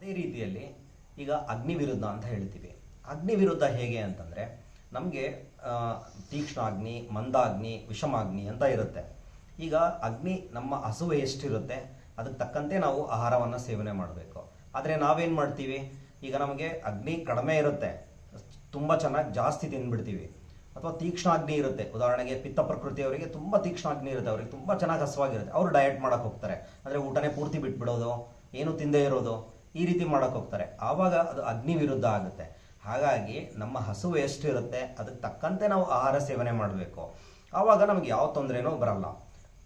ಅದೇ ರೀತಿಯಲ್ಲಿ ಈಗ ಅಗ್ನಿ ವಿರುದ್ಧ ಅಂತ ಹೇಳ್ತೀವಿ. ಅಗ್ನಿ ವಿರುದ್ಧ ಹೇಗೆ ಅಂತಂದರೆ ನಮಗೆ ತೀಕ್ಷ್ಣಾಗ್ನಿ, ಮಂದಾಗ್ನಿ, ವಿಷಮಾಗ್ನಿ ಅಂತ ಇರುತ್ತೆ. ಈಗ ಅಗ್ನಿ ನಮ್ಮ ಹಸುವೆ ಎಷ್ಟಿರುತ್ತೆ, ಅದಕ್ಕೆ ತಕ್ಕಂತೆ ನಾವು ಆಹಾರವನ್ನು ಸೇವನೆ ಮಾಡಬೇಕು. ಆದರೆ ನಾವೇನು ಮಾಡ್ತೀವಿ? ಈಗ ನಮಗೆ ಅಗ್ನಿ ಕಡಿಮೆ ಇರುತ್ತೆ. ತುಂಬ ಚೆನ್ನಾಗಿ ಜಾಸ್ತಿ ತಿಂದ್ಬಿಡ್ತೀವಿ ಅಥವಾ ತೀಕ್ಷ್ಣಾಗ್ನಿ ಇರುತ್ತೆ. ಉದಾಹರಣೆಗೆ ಪಿತ್ತ ಪ್ರಕೃತಿಯವರಿಗೆ ತುಂಬ ತೀಕ್ಷ್ಣಾಗ್ನಿ ಇರುತ್ತೆ. ಅವರಿಗೆ ತುಂಬ ಚೆನ್ನಾಗಿ ಹಸುವಾಗಿರುತ್ತೆ. ಅವರು ಡಯಟ್ ಮಾಡೋಕ್ಕೆ ಹೋಗ್ತಾರೆ. ಅಂದರೆ ಊಟನೇ ಪೂರ್ತಿ ಬಿಟ್ಬಿಡೋದು, ಏನು ತಿಂದೇ ಇರೋದು. ಈ ರೀತಿ ಮಾಡಕ್ ಹೋಗ್ತಾರೆ. ಆವಾಗ ಅದು ಅಗ್ನಿ ವಿರುದ್ಧ ಆಗುತ್ತೆ. ಹಾಗಾಗಿ ನಮ್ಮ ಹಸುವು ಎಷ್ಟಿರುತ್ತೆ, ಅದಕ್ಕೆ ತಕ್ಕಂತೆ ನಾವು ಆಹಾರ ಸೇವನೆ ಮಾಡಬೇಕು. ಆವಾಗ ನಮ್ಗೆ ಯಾವ ತೊಂದರೆನೂ ಬರಲ್ಲ.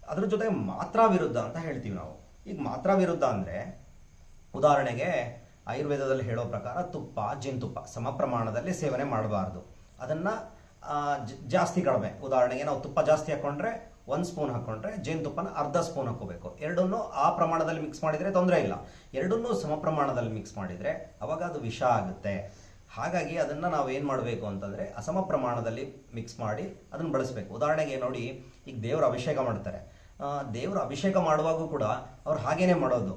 ಅದ್ರ ಜೊತೆ ಮಾತ್ರ ವಿರುದ್ಧ ಅಂತ ಹೇಳ್ತೀವಿ ನಾವು. ಈಗ ಮಾತ್ರ ವಿರುದ್ಧ ಅಂದರೆ, ಉದಾಹರಣೆಗೆ ಆಯುರ್ವೇದದಲ್ಲಿ ಹೇಳೋ ಪ್ರಕಾರ ತುಪ್ಪ, ಜೇನುತುಪ್ಪ, ಸಮ ಪ್ರಮಾಣದಲ್ಲಿ ಸೇವನೆ ಮಾಡಬಾರ್ದು. ಅದನ್ನು ಜಾಸ್ತಿ ಕಡಿಮೆ. ಉದಾಹರಣೆಗೆ ನಾವು ತುಪ್ಪ ಜಾಸ್ತಿ ಹಾಕೊಂಡ್ರೆ ಒಂದು ಸ್ಪೂನ್ ಹಾಕ್ಕೊಂಡ್ರೆ ಜೇನುತುಪ್ಪನ ಅರ್ಧ ಸ್ಪೂನ್ ಹಾಕೋಬೇಕು ಎರಡನ್ನೂ ಆ ಪ್ರಮಾಣದಲ್ಲಿ ಮಿಕ್ಸ್ ಮಾಡಿದರೆ ತೊಂದರೆ ಇಲ್ಲ. ಎರಡನ್ನೂ ಸಮ ಪ್ರಮಾಣದಲ್ಲಿ ಮಿಕ್ಸ್ ಮಾಡಿದರೆ ಅವಾಗ ಅದು ವಿಷ ಆಗುತ್ತೆ. ಹಾಗಾಗಿ ಅದನ್ನು ನಾವು ಏನು ಮಾಡಬೇಕು ಅಂತಂದರೆ ಅಸಮ ಪ್ರಮಾಣದಲ್ಲಿ ಮಿಕ್ಸ್ ಮಾಡಿ ಅದನ್ನು ಬಳಸಬೇಕು. ಉದಾಹರಣೆಗೆ ನೋಡಿ, ಈಗ ದೇವರ ಅಭಿಷೇಕ ಮಾಡ್ತಾರೆ. ದೇವರು ಅಭಿಷೇಕ ಮಾಡುವಾಗೂ ಕೂಡ ಅವ್ರು ಹಾಗೇನೆ ಮಾಡೋದು.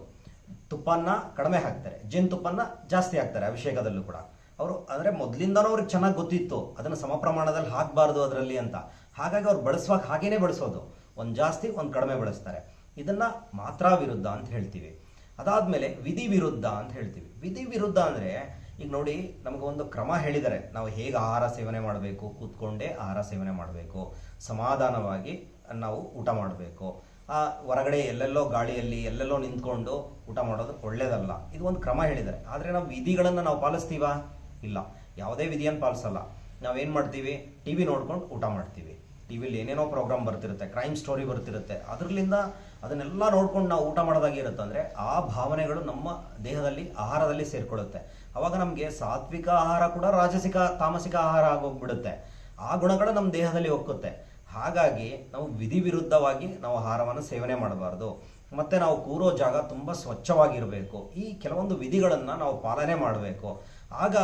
ತುಪ್ಪನ್ನ ಕಡಿಮೆ ಹಾಕ್ತಾರೆ. ಜೇನುತುಪ್ಪನ್ನ ಜಾಸ್ತಿ ಹಾಕ್ತಾರೆ ಅಭಿಷೇಕದಲ್ಲೂ ಕೂಡ. ಅವರು ಅಂದರೆ ಮೊದಲಿಂದನೂ ಅವ್ರಿಗೆ ಚೆನ್ನಾಗಿ ಗೊತ್ತಿತ್ತು. ಅದನ್ನು ಸಮ ಪ್ರಮಾಣದಲ್ಲಿ ಹಾಕಬಾರ್ದು ಅದರಲ್ಲಿ ಅಂತ. ಹಾಗಾಗಿ ಅವ್ರು ಬಳಸುವಾಗ ಹಾಗೇನೆ ಬಳಸೋದು. ಒಂದು ಜಾಸ್ತಿ, ಒಂದು ಕಡಿಮೆ ಬಳಸ್ತಾರೆ. ಇದನ್ನು ಮಾತ್ರ ವಿರುದ್ಧ ಅಂತ ಹೇಳ್ತೀವಿ. ಅದಾದಮೇಲೆ ವಿಧಿ ವಿರುದ್ಧ ಅಂತ ಹೇಳ್ತೀವಿ. ವಿಧಿ ವಿರುದ್ಧ ಅಂದರೆ, ಈಗ ನೋಡಿ, ನಮಗೆ ಒಂದು ಕ್ರಮ ಹೇಳಿದ್ದಾರೆ ನಾವು ಹೇಗೆ ಆಹಾರ ಸೇವನೆ ಮಾಡಬೇಕು, ಕೂತ್ಕೊಂಡೇ ಆಹಾರ ಸೇವನೆ ಮಾಡಬೇಕು. ಸಮಾಧಾನವಾಗಿ ನಾವು ಊಟ ಮಾಡಬೇಕು. ಆ, ಹೊರಗಡೆ ಎಲ್ಲೆಲ್ಲೋ ಗಾಳಿಯಲ್ಲಿ, ಎಲ್ಲೆಲ್ಲೋ ನಿಂತ್ಕೊಂಡು ಊಟ ಮಾಡೋದು ಒಳ್ಳೇದಲ್ಲ. ಇದು ಒಂದು ಕ್ರಮ ಹೇಳಿದ್ದಾರೆ ಆದರೆ ನಾವು ವಿಧಿಗಳನ್ನು ನಾವು ಪಾಲಿಸ್ತೀವಾ? ಇಲ್ಲ. ಯಾವುದೇ ವಿಧಿಯನ್ನು ಪಾಲಿಸಲ್ಲ. ನಾವೇನು ಮಾಡ್ತೀವಿ? ಟಿ ವಿ ನೋಡ್ಕೊಂಡು ಊಟ ಮಾಡ್ತೀವಿ. ಟಿ ವಿಲಿ ಏನೇನೋ ಪ್ರೋಗ್ರಾಮ್ ಬರ್ತಿರುತ್ತೆ, ಕ್ರೈಮ್ ಸ್ಟೋರಿ ಬರ್ತಿರುತ್ತೆ. ಅದರಲ್ಲಿಂದ ಅದನ್ನೆಲ್ಲ ನೋಡ್ಕೊಂಡು ನಾವು ಊಟ ಮಾಡೋದಾಗಿರುತ್ತೆ ಅಂದರೆ ಆ ಭಾವನೆಗಳು ನಮ್ಮ ದೇಹದಲ್ಲಿ, ಆಹಾರದಲ್ಲಿ ಸೇರಿಕೊಳ್ಳುತ್ತೆ. ಅವಾಗ ನಮಗೆ ಸಾತ್ವಿಕ ಆಹಾರ ಕೂಡ ರಾಜಸಿಕ, ತಾಮಸಿಕ ಆಹಾರ ಆಗೋಗ್ಬಿಡುತ್ತೆ. ಆ ಗುಣಗಳು ನಮ್ಮ ದೇಹದಲ್ಲಿ ಒಕ್ಕುತ್ತೆ. ಹಾಗಾಗಿ ನಾವು ವಿಧಿ ವಿರುದ್ಧವಾಗಿ ನಾವು ಆಹಾರವನ್ನು ಸೇವನೆ ಮಾಡಬಾರ್ದು. ಮತ್ತು ನಾವು ಕೂರೋ ಜಾಗ ತುಂಬ ಸ್ವಚ್ಛವಾಗಿರಬೇಕು. ಈ ಕೆಲವೊಂದು ವಿಧಿಗಳನ್ನು ನಾವು ಪಾಲನೆ ಮಾಡಬೇಕು. ಆಗ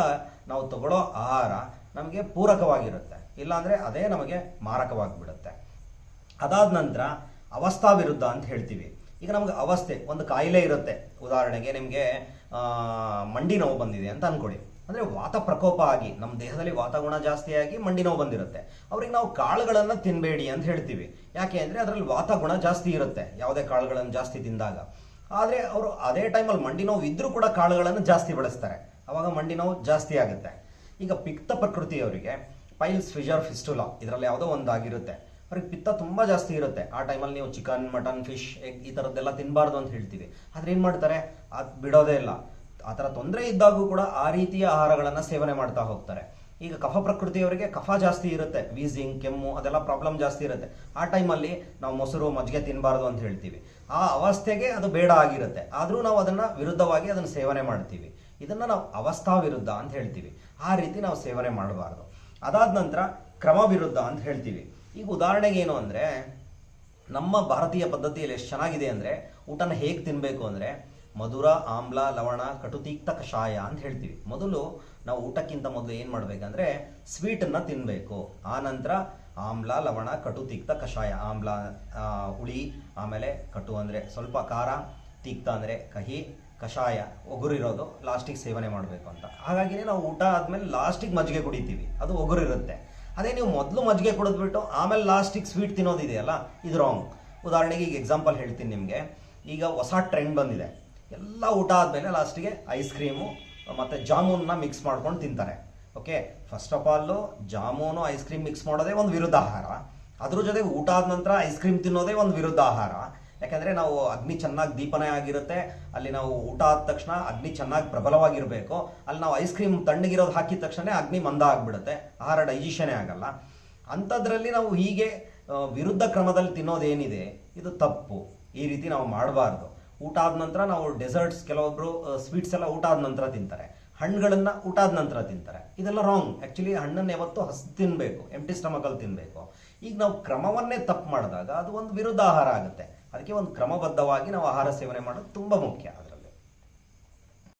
ನಾವು ತಗೊಳ್ಳೋ ಆಹಾರ ನಮಗೆ ಪೂರಕವಾಗಿರುತ್ತೆ. ಇಲ್ಲಾಂದರೆ ಅದೇ ನಮಗೆ ಮಾರಕವಾಗಿಬಿಡುತ್ತೆ. ಅದಾದ ನಂತರ ಅವಸ್ಥಾ ವಿರುದ್ಧ ಅಂತ ಹೇಳ್ತೀವಿ. ಈಗ ನಮಗೆ ಅವಸ್ಥೆ, ಒಂದು ಕಾಯಿಲೆ ಇರುತ್ತೆ. ಉದಾಹರಣೆಗೆ ನಿಮಗೆ ಮಂಡಿ ನೋವು ಬಂದಿದೆ ಅಂತ ಅಂದ್ಕೊಳ್ಳಿ ಅಂದರೆ ವಾತ ಪ್ರಕೋಪ ಆಗಿ ನಮ್ಮ ದೇಹದಲ್ಲಿ ವಾತಗುಣ ಜಾಸ್ತಿಯಾಗಿ ಮಂಡಿ ನೋವು ಬಂದಿರುತ್ತೆ. ಅವ್ರಿಗೆ ನಾವು ಕಾಳುಗಳನ್ನು ತಿನ್ನಬೇಡಿ ಅಂತ ಹೇಳ್ತೀವಿ. ಯಾಕೆ ಅಂದರೆ ಅದರಲ್ಲಿ ವಾತಗುಣ ಜಾಸ್ತಿ ಇರುತ್ತೆ, ಯಾವುದೇ ಕಾಳುಗಳನ್ನು ಜಾಸ್ತಿ ತಿಂದಾಗ. ಆದರೆ ಅವರು ಅದೇ ಟೈಮಲ್ಲಿ ಮಂಡಿ ನೋವು ಇದ್ದರೂ ಕೂಡ ಕಾಳುಗಳನ್ನು ಜಾಸ್ತಿ ಬಳಸ್ತಾರೆ. ಅವಾಗ ಮಂಡಿ ನೋವು ಜಾಸ್ತಿ ಆಗುತ್ತೆ. ಈಗ ಪಿಕ್ತ ಪ್ರಕೃತಿಯವರಿಗೆ ಪೈಲ್ಸ್ ಫಿಜರ್ ಫಿಸ್ಟುಲಾ ಇದರಲ್ಲಿ ಯಾವುದೋ ಒಂದು ಆಗಿರುತ್ತೆ ಅವ್ರಿಗೆ ಪಿತ್ತ ತುಂಬ ಜಾಸ್ತಿ ಇರುತ್ತೆ. ಆ ಟೈಮಲ್ಲಿ ನೀವು ಚಿಕನ್, ಮಟನ್, ಫಿಶ್, ಎಗ್ ಈ ಥರದ್ದೆಲ್ಲ ತಿನ್ನಬಾರ್ದು ಅಂತ ಹೇಳ್ತೀವಿ. ಆದರೆ ಏನು ಮಾಡ್ತಾರೆ? ಅದು ಬಿಡೋದೇ ಇಲ್ಲ. ಆ ಥರ ತೊಂದರೆ ಇದ್ದಾಗೂ ಕೂಡ ಆ ರೀತಿಯ ಆಹಾರಗಳನ್ನು ಸೇವನೆ ಮಾಡ್ತಾ ಹೋಗ್ತಾರೆ. ಈಗ ಕಫ ಪ್ರಕೃತಿಯವರಿಗೆ ಕಫ ಜಾಸ್ತಿ ಇರುತ್ತೆ. ವೀಸಿಂಗ್, ಕೆಮ್ಮು, ಅದೆಲ್ಲ ಪ್ರಾಬ್ಲಮ್ ಜಾಸ್ತಿ ಇರುತ್ತೆ. ಆ ಟೈಮಲ್ಲಿ ನಾವು ಮೊಸರು, ಮಜ್ಜಿಗೆ ತಿನ್ನಬಾರ್ದು ಅಂತ ಹೇಳ್ತೀವಿ. ಆ ಅವಸ್ಥೆಗೆ ಅದು ಬೇಡ ಆಗಿರುತ್ತೆ. ಆದರೂ ನಾವು ಅದನ್ನು ವಿರುದ್ಧವಾಗಿ ಅದನ್ನು ಸೇವನೆ ಮಾಡ್ತೀವಿ. ಇದನ್ನು ನಾವು ಅವಸ್ಥಾ ವಿರುದ್ಧ ಅಂತ ಹೇಳ್ತೀವಿ. ಆ ರೀತಿ ನಾವು ಸೇವನೆ ಮಾಡಬಾರ್ದು. ಅದಾದ ನಂತರ ಕ್ರಮ ವಿರುದ್ಧ ಅಂತ ಹೇಳ್ತೀವಿ. ಈಗ ಉದಾಹರಣೆಗೆ ಏನು ಅಂದರೆ, ನಮ್ಮ ಭಾರತೀಯ ಪದ್ಧತಿಯಲ್ಲಿ ಎಷ್ಟು ಚೆನ್ನಾಗಿದೆ ಅಂದರೆ, ಊಟನ ಹೇಗೆ ತಿನ್ನಬೇಕು ಅಂದರೆ, ಮಧುರ, ಆಮ್ಲ, ಲವಣ, ಕಟುತೀಕ್ತ ಕಷಾಯ ಅಂತ ಹೇಳ್ತೀವಿ. ಮೊದಲು ನಾವು ಊಟಕ್ಕಿಂತ ಮೊದಲು ಏನು ಮಾಡಬೇಕಂದ್ರೆ ಸ್ವೀಟನ್ನು ತಿನ್ನಬೇಕು ಆ ನಂತರ ಆಮ್ಲ, ಲವಣ, ಕಟುತೀಕ್ತ ಕಷಾಯ, ಆಮ್ಲ ಹುಳಿ, ಆಮೇಲೆ ಕಟು ಅಂದರೆ ಸ್ವಲ್ಪ ಖಾರ, ತೀಕ್ತ ಅಂದರೆ ಕಹಿ ಕಷಾಯ, ಒಗುರಿರೋದು ಲಾಸ್ಟಿಗೆ ಸೇವನೆ ಮಾಡಬೇಕು ಅಂತ. ಹಾಗಾಗಿನೇ ನಾವು ಊಟ ಆದಮೇಲೆ ಲಾಸ್ಟಿಗೆ ಮಜ್ಜಿಗೆ ಕುಡಿತೀವಿ. ಅದು ಒಗುರಿರುತ್ತೆ. ಅದೇ ನೀವು ಮೊದಲು ಮಜ್ಜಿಗೆ ಕುಡಿದ್ಬಿಟ್ಟು ಆಮೇಲೆ ಲಾಸ್ಟಿಗೆ ಸ್ವೀಟ್ ತಿನ್ನೋದಿದೆಯಲ್ಲ, ಇದು ರಾಂಗ್ ಉದಾಹರಣೆಗೆ ಈಗ ಎಕ್ಸಾಂಪಲ್ ಹೇಳ್ತೀನಿ ನಿಮಗೆ. ಈಗ ಹೊಸ ಟ್ರೆಂಡ್ ಬಂದಿದೆ. ಎಲ್ಲ ಊಟ ಆದಮೇಲೆ ಲಾಸ್ಟಿಗೆ ಐಸ್ ಕ್ರೀಮು ಮತ್ತು ಜಾಮೂನ್ನ ಮಿಕ್ಸ್ ಮಾಡ್ಕೊಂಡು ತಿಂತಾರೆ. Okay first of all jamun ice cream mix ಮಾಡೋದೇ ಒಂದು ವಿರುದ್ಧ ಆಹಾರ ಅದ್ರ ಜೊತೆಗೆ ಊಟ ಆದ ನಂತರ ಐಸ್ ಕ್ರೀಮ್ ತಿನ್ನೋದೇ ಒಂದು ವಿರುದ್ಧ ಆಹಾರ ಯಾಕಂದರೆ ನಾವು ಅಗ್ನಿ ಚೆನ್ನಾಗಿ ದೀಪನೆ ಆಗಿರುತ್ತೆ, ಅಲ್ಲಿ ನಾವು ಊಟ ಆದ ತಕ್ಷಣ ಅಗ್ನಿ ಚೆನ್ನಾಗಿ ಪ್ರಬಲವಾಗಿರಬೇಕು, ಅಲ್ಲಿ ನಾವು ಐಸ್ ಕ್ರೀಮ್ ತಣ್ಣಗಿರೋದು ಹಾಕಿದ ತಕ್ಷಣ ಅಗ್ನಿ ಮಂದ ಆಗಿಬಿಡುತ್ತೆ, ಆಹಾರ ಡೈಜೆಷನೇ ಆಗಲ್ಲ. ಅಂಥದ್ರಲ್ಲಿ ನಾವು ಹೀಗೆ ವಿರುದ್ಧ ಕ್ರಮದಲ್ಲಿ ತಿನ್ನೋದೇನಿದೆ, ಇದು ತಪ್ಪು. ಈ ರೀತಿ ನಾವು ಮಾಡಬಾರ್ದು. ಊಟ ಆದ ನಂತರ ನಾವು ಡೆಸರ್ಟ್ಸ್ ಕೆಲವೊಬ್ರು ಸ್ವೀಟ್ಸ್ ಎಲ್ಲ ಊಟ ಆದ ನಂತರ ತಿಂತಾರೆ. ಹಣ್ಣುಗಳನ್ನ ಊಟ ಆದ ನಂತರ ತಿಂತಾರೆ. ಇದೆಲ್ಲ ರಾಂಗ್ ಆ್ಯಕ್ಚುಲಿ ಹಣ್ಣನ್ನು ಯಾವತ್ತೂ ಹಸಿ ತಿನ್ನಬೇಕು ಎಂಟಿ ಸ್ಟಮಕಲ್ಲಿ ತಿನ್ನಬೇಕು ಈಗ ನಾವು ಕ್ರಮವನ್ನೇ ತಪ್ಪು ಮಾಡಿದಾಗ ಅದು ಒಂದು ವಿರುದ್ಧ ಆಹಾರ ಆಗುತ್ತೆ. ಅದಕ್ಕೆ ಒಂದು ಕ್ರಮಬದ್ಧವಾಗಿ ನಾವು ಆಹಾರ ಸೇವನೆ ಮಾಡೋದು ತುಂಬ ಮುಖ್ಯ. ಅದರಲ್ಲಿ